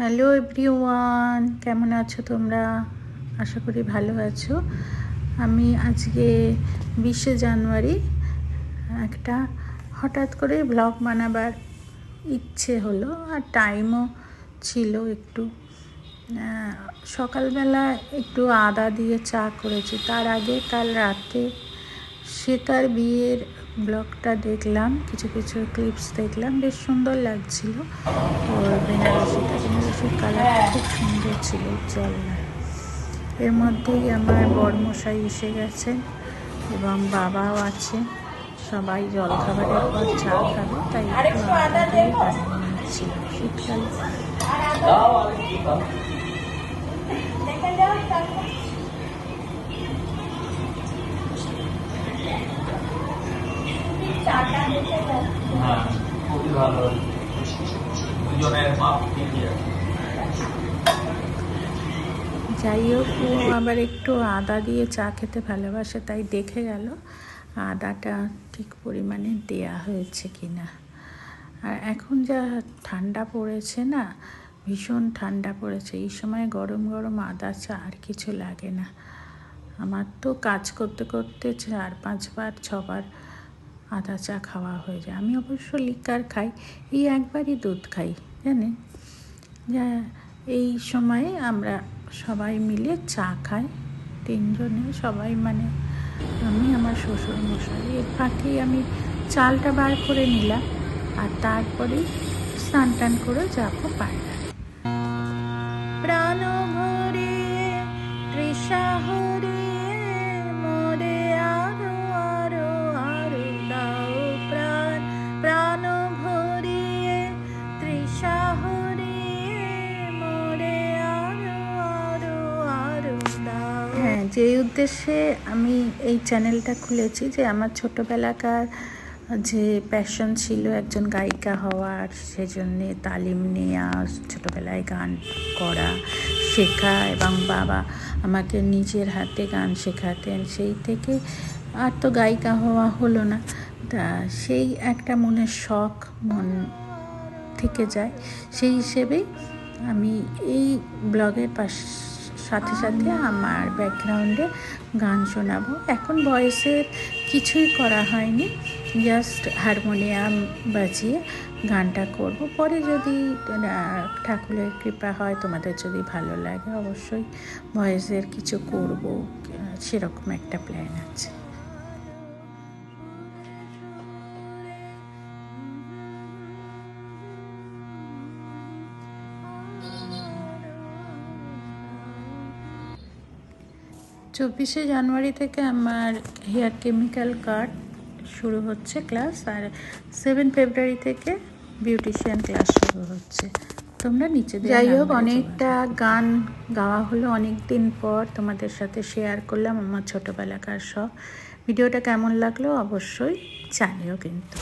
Hello everyone কেমন আছো তোমরা? আশা করি ভালো আছো। আমি আজকে বিশে জানুয়ারি, একটা হঠাৎ করে ব্লগ বানাবার ইচ্ছে হলো, আর টাইমও ছিল একটু। সকালবেলা একটু আদা দিয়ে চা করেছি। তার আগে কাল রাতে শ্বেতার বিয়ের ব্লগটা দেখলাম, কিছু কিছু ক্লিপস দেখলাম, বেশ সুন্দর লাগছিল। ওর বেনারসিটা বেনারসির কালারটা খুব সুন্দর ছিল উজ্জ্বল এর মধ্যেই আমার বড়মশাই এসে গেছেন এবং বাবাও আছে। সবাই জলখাবারের পর চা খাবে, তাই শীতকাল। হ্যাঁ যাই হোক, ও আবার একটু আদা দিয়ে চা খেতে ভালোবাসে, তাই দেখে গেল আদাটা ঠিক পরিমাণে দেয়া হয়েছে কিনা। আর এখন যা ঠান্ডা পড়েছে না, ভীষণ ঠান্ডা পড়েছে। এই সময় গরম গরম আদা চা আর কিছু লাগে না। আমার তো কাজ করতে করতে চার পাঁচবার, ছবার আদা চা খাওয়া হয়ে যায়। আমি অবশ্য লিকার খাই, এই একবারই দুধ খাই, জানেন? যা, এই সময়ে আমরা সবাই মিলে চা খাই, তিনজনে সবাই মানে আমি, আমার শ্বশুর মশাই এর ফাঁকেই আমি চালটা বার করে নিলাম, আর তারপরে স্নান টান করে যাব পায়রা প্রাণ ভরিয়ে তৃষা হরিয়ে দাও হ্যাঁ যে উদ্দেশ্যে আমি এই চ্যানেলটা খুলেছি যে আমার ছোটোবেলাকার যে প্যাশন ছিল একজন গায়িকা হওয়ার, সেজন্যে তালিম নেওয়া ছোটোবেলায় গান করা, শেখা এবং বাবা আমাকে নিজের হাতে গান শেখাতেন। সেই থেকে আর তো গায়িকা হওয়া হলো না। তা সেই একটা মনের শখ মন থেকে যায়। সেই হিসেবেই আমি এই ব্লগের পাশ সাথে সাথে আমার ব্যাকগ্রাউন্ডে গান শোনাবো। এখন ভয়েসের কিছুই করা হয়নি জাস্ট হারমোনিয়াম বাজিয়ে গানটা করব। পরে যদি ঠাকুরের কৃপা হয়, তোমাদের যদি ভালো লাগে, অবশ্যই ভয়েসের কিছু করব। সেরকম একটা প্ল্যান আছে। চব্বিশে জানুয়ারি থেকে আমার হেয়ার কেমিক্যাল কাট শুরু হচ্ছে ক্লাস আর সেভেন ফেব্রুয়ারি থেকে বিউটিশিয়ান ক্লাস শুরু হচ্ছে। তোমরা নিচে যাই হোক অনেকটা গান গাওয়া হলো অনেক দিন পর তোমাদের সাথে শেয়ার করলাম আমার ছোটোবেলাকার সব ভিডিওটা কেমন লাগল অবশ্যই জানিও কিন্তু।